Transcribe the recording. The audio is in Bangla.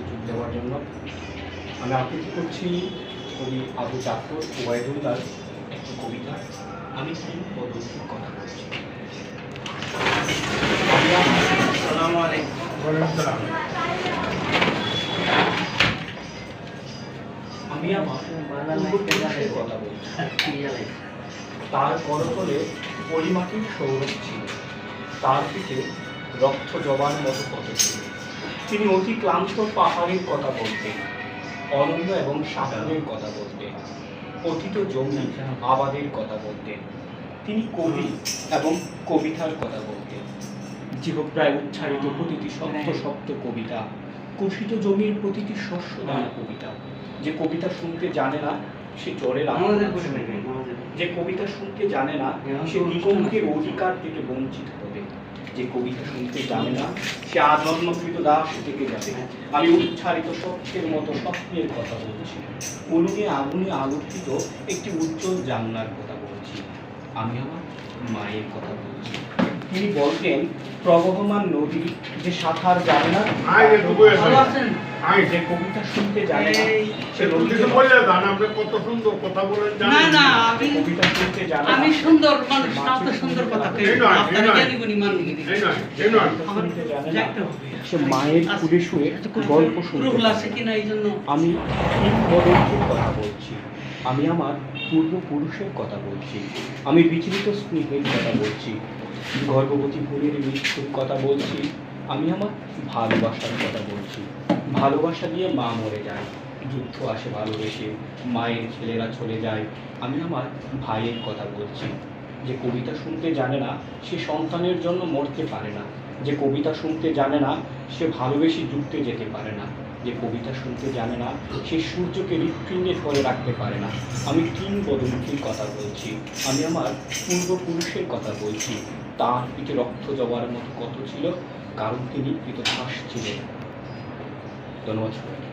সুযোগ দেওয়ার জন্য। আমি আবৃত্তি করছি কবি আবু জাফর ওবায়দুল্লার একটি কবিতা। আমি তিন পদ্ধতির কথা বলছি। আসসালামু আলাইকুম। আমি আমার কথা বলছি। তার করতলে পরিমাটির সৌরভ ছিল। তার পিঠে রক্ত জবান মতো কত ছিল? তিনি অতি ক্লান্ত পাহাড়ের কথা বলতেন অনন্য এবং সাগরের কথা বলতেন অতীত জমি আবাদের কথা বলতেন তিনি কবি এবং কবিতার কথা বলতেন। জীবপ্রায় উচ্চারিত প্রতিটি শব্দ শব্দ কবিতা কুষিত জমির প্রতিটি শস্য দানা কবিতা। যে কবিতা শুনতে জানে না সে জ্বরের যে কবিতা শুনতে জানে না সে দিগন্তের অধিকার থেকে বঞ্চিত যে কবিতা শুনতে জানে না সে আজন্মকৃত দাস থেকে যাবে। আমি উচ্চারিত সত্যের মতো স্বপ্নের কথা বলছি। উলুনে আগুনে আলোকিত একটি উজ্জ্বল জানলার কথা বলছি। আমি আমার মায়ের কথা বলছি। তিনি বলতেন প্রবহমান নদী যে সাঁতার জানে না যে কবিতা শুনতে জানে না সে আপনি কত সুন্দর কথা বলেন না না। আমি আমি সুন্দর মানুষ না তো সুন্দর কথা কই। আপনারা জানি? গুনি সে মায়ের কুড়ে শুয়ে গল্প শুনতে আছে কিনা এই জন্য? আমি কিংবদন্তির কথা বলছি। আমি আমার পূর্বপুরুষের কথা বলছি। আমি বিচলিত স্নেহের কথা বলছি। গর্ভবতী ভূমির মৃত্যুর কথা বলছি। আমি আমার ভালোবাসার কথা বলছি। ভালোবাসা দিয়ে মা মরে যায়, যুদ্ধ আসে ভালোবেসে, মায়ের ছেলেরা চলে যায়। আমি আমার ভাইয়ের কথা বলছি। যে কবিতা শুনতে জানে না, সে সন্তানের জন্য মরতে পারে না। যে কবিতা শুনতে জানে না, সে ভালোবেসে যুদ্ধে যেতে পারে না। যে কবিতা শুনতে জানে না, সে সূর্যকে হৃৎপিণ্ডে ধরে রাখতে পারে না। আমি কিংবদন্তির কথা বলছি। আমি আমার পূর্বপুরুষের কথা বলছি। তার পিঠে রক্ত জবার মতো কত ছিল কারণ তিনি কৃতদাস ছিলেন ধন্যবাদ সবাইকে।